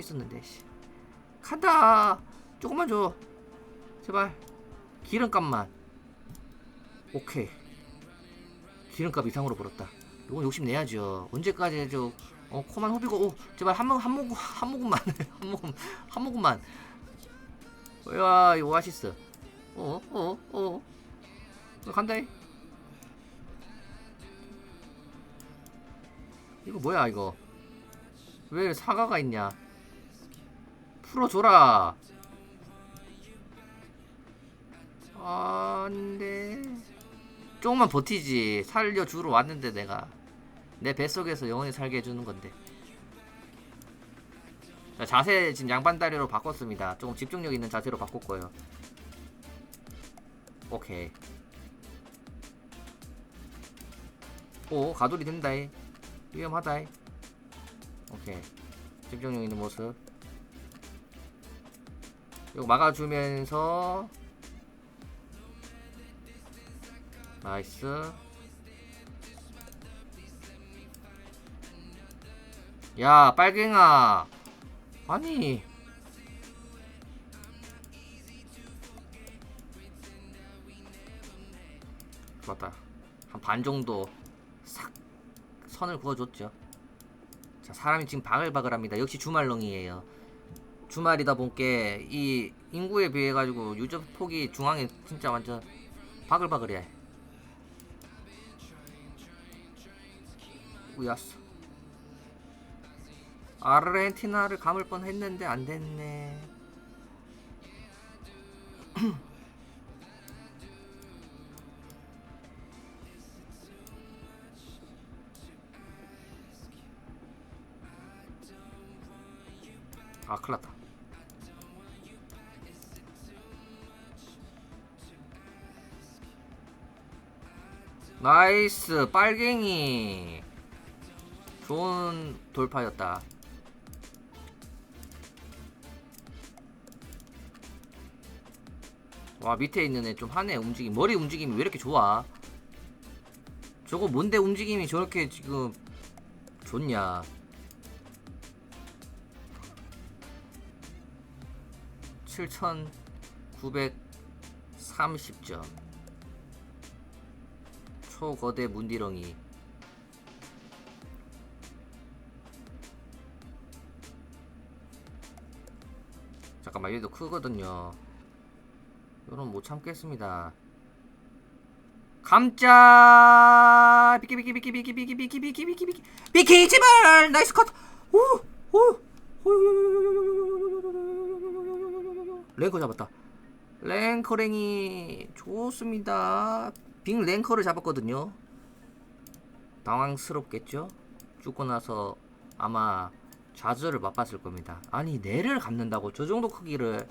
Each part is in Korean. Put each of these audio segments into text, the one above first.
있었는데 씨. 간다. 조금만 줘. 제발. 기름값만. 오케이. 기름값 이상으로 벌었다. 이건 욕심 내야죠. 언제까지 저 어, 코만 후비고. 오 제발 한 모금 한 모금 한 모금만. 한 모금 한 모금만. 야이 오아시스. 어어어. 어, 어. 간다. 이 이거 뭐야 이거? 왜 사과가 있냐 풀어줘라. 안돼. 조금만 버티지. 살려주러 왔는데 내가. 내 뱃속에서 영원히 살게 해주는 건데. 자, 자세 지금 양반다리로 바꿨습니다. 조금 집중력 있는 자세로 바꿨고요. 오케이. 오 가돌이 된다이 위험하다이 오케이. 집중력 있는 모습 이거 막아주면서. 나이스. 야 빨갱아. 아니. 좋았다. 한 반 정도 싹 선을 그어줬죠. 자 사람이 지금 바글바글합니다. 역시 주말렁이에요 주말이다 보니까 이 인구에 비해 가지고 유저 폭이 중앙에 진짜 완전 바글바글해. 우야스. 아르헨티나를 감을 뻔 했는데 안 됐네 아 큰일났다. 나이스 빨갱이. 좋은 돌파였다. 와 밑에 있는 애 좀 하네 움직임. 머리 움직임이 왜 이렇게 좋아? 저거 뭔데 움직임이 저렇게 지금 좋냐 7930점 초거대 문디렁이 잠깐만 얘도 크거든요 요런 못 참겠습니다 감짜 비키 비키 비키 비키 비키 비키 비키 비키 비키 비키 제발 나이스 컷 오 오 랭커 잡았다. 랭커랭이 좋습니다. 빅 랭커를 잡았거든요. 당황스럽겠죠? 죽고 나서 아마 좌절을 맛봤을 겁니다. 아니 뇌를 감는다고 저 정도 크기를.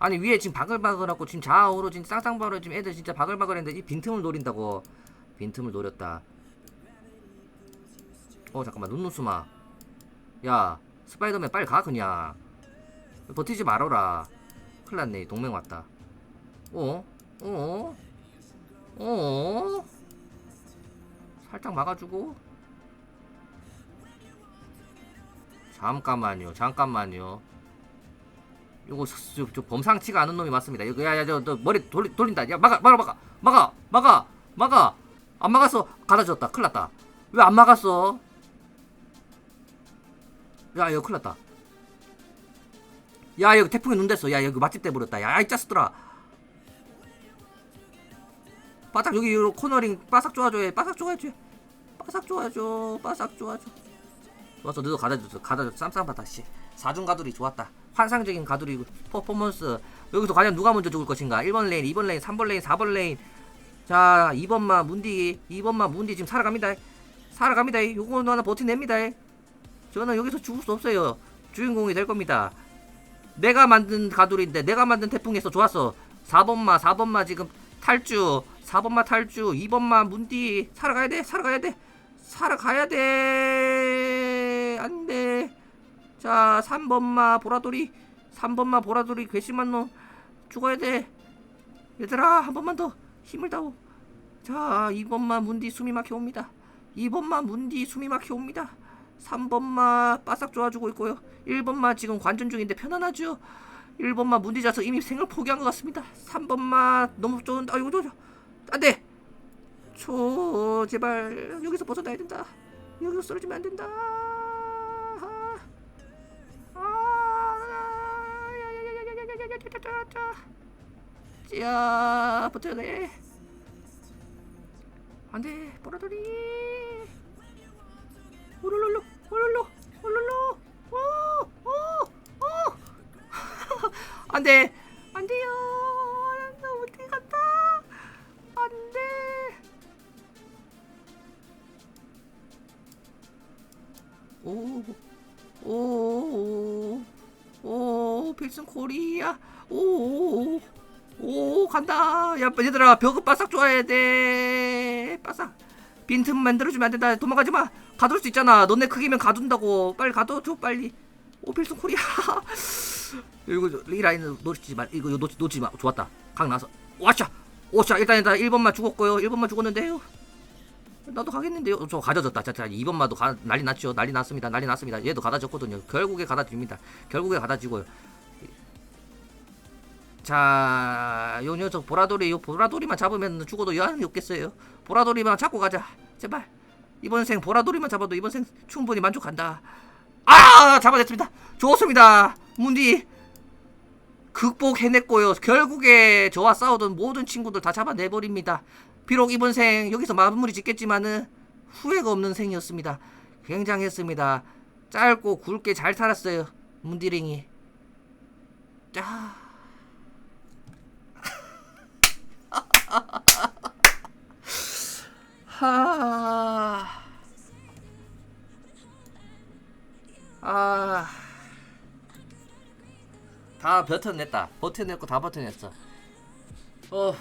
아니 위에 지금 바글바글하고 지금 좌우로 지금 쌍쌍바로 지금 애들 진짜 바글바글했는데 이 빈틈을 노린다고. 빈틈을 노렸다. 어 잠깐만. 눈누수마 야 스파이더맨 빨리 가 그냥. 버티지 말아라 큰일났네. 동맹 왔다. 어? 어? 어? 살짝 막아주고. 잠깐만요. 잠깐만요. 요거 저, 저, 저 범상치가 않은 놈이 맞습니다. 이거 야야 저, 저 머리 돌리, 돌린다. 야 막아 막아 막아 막아 막아 막아. 안 막았어. 가다줬다. 큰일났다. 왜 안 막았어? 야 이거 큰일났다 야 여기 태풍이 눈 됐어. 야 여기 맛집 돼버렸다. 야이 짜스들아. 바닥 여기 요 코너링 바삭 좋아줘 바삭 좋아줘 바삭 좋아줘 바삭 좋아줘. 좋았어 너도 가다줬어. 가다줬어. 쌈쌈바다 씨. 사중 가두리 좋았다. 환상적인 가두리 퍼포먼스. 여기서 과연 누가 먼저 죽을 것인가? 1번 레인 2번 레인 3번 레인 4번 레인. 자 2번마 문디 2번마 문디 지금 살아갑니다. 살아갑니다. 요거는 하나 버텨냅니다. 저는 여기서 죽을 수 없어요. 주인공이 될 겁니다 내가 만든 가두리인데 내가 만든 태풍에서 좋았어. 4번마 4번마 지금 탈주 4번마 탈주 2번마 문디 살아가야 돼 살아가야 돼 살아가야 돼. 안돼. 자 3번마 보라돌이 3번마 보라돌이 괘씸한 놈. 죽어야 돼. 얘들아 한 번만 더 힘을 다오. 자 2번마 문디 숨이 막혀 옵니다. 2번마 문디 숨이 막혀 옵니다 3번마 바싹 좋아주고 있고요 1번마 지금 관전 중인데 편안하죠 1번마 문디자서 이미 생을 포기한 것 같습니다 3번마 너무 좋은 아이고 저 안돼 초 제발 여기서 벗어나야 된다 여기서 쓰러지면 안 된다 야 버텨야 돼 안돼 보라돌이 오롤롤로 오롤로 오롤로. 오오오 안돼 안돼요. 너무 뒤 갔다? 안돼. 오오오 필승 코리아 오오오 오 간다. 야 얘들아 벽을 바싹 좋아야 돼. 바싹 빈틈 만들어주면 안 된다. 도망가지 마. 가둘 수 있잖아. 너네 크기면 가둔다고. 빨리 가둬줘 빨리. 오 필승 코리아. 이거 이 라인을 놓치지 마. 이거 놓치, 놓치지 마. 좋았다. 각 나서. 와샤! 오샤! 일단 일단 1번만 죽었고요. 1번만 죽었는데요. 나도 가겠는데요. 저 가져졌다. 자 자 2번마도 가, 난리 났죠. 난리 났습니다. 난리 났습니다. 얘도 가다졌거든요. 결국에 가다집니다. 결국에 가다지고요. 자, 요 녀석 보라돌이 요 보라돌이만 잡으면 죽어도 여한이 없겠어요. 보라돌이만 잡고 가자. 제발. 이번 생 보라돌이만 잡아도 이번 생 충분히 만족한다. 아, 잡아냈습니다. 좋습니다. 문디 극복해냈고요. 결국에 저와 싸우던 모든 친구들 다 잡아내버립니다. 비록 이번 생 여기서 마무리 짓겠지만은 후회가 없는 생이었습니다. 굉장했습니다. 짧고 굵게 잘 살았어요. 문디랭이. 자. 하. 아. 다 버텨냈다. 버텨냈고 다 버텨냈어. 어.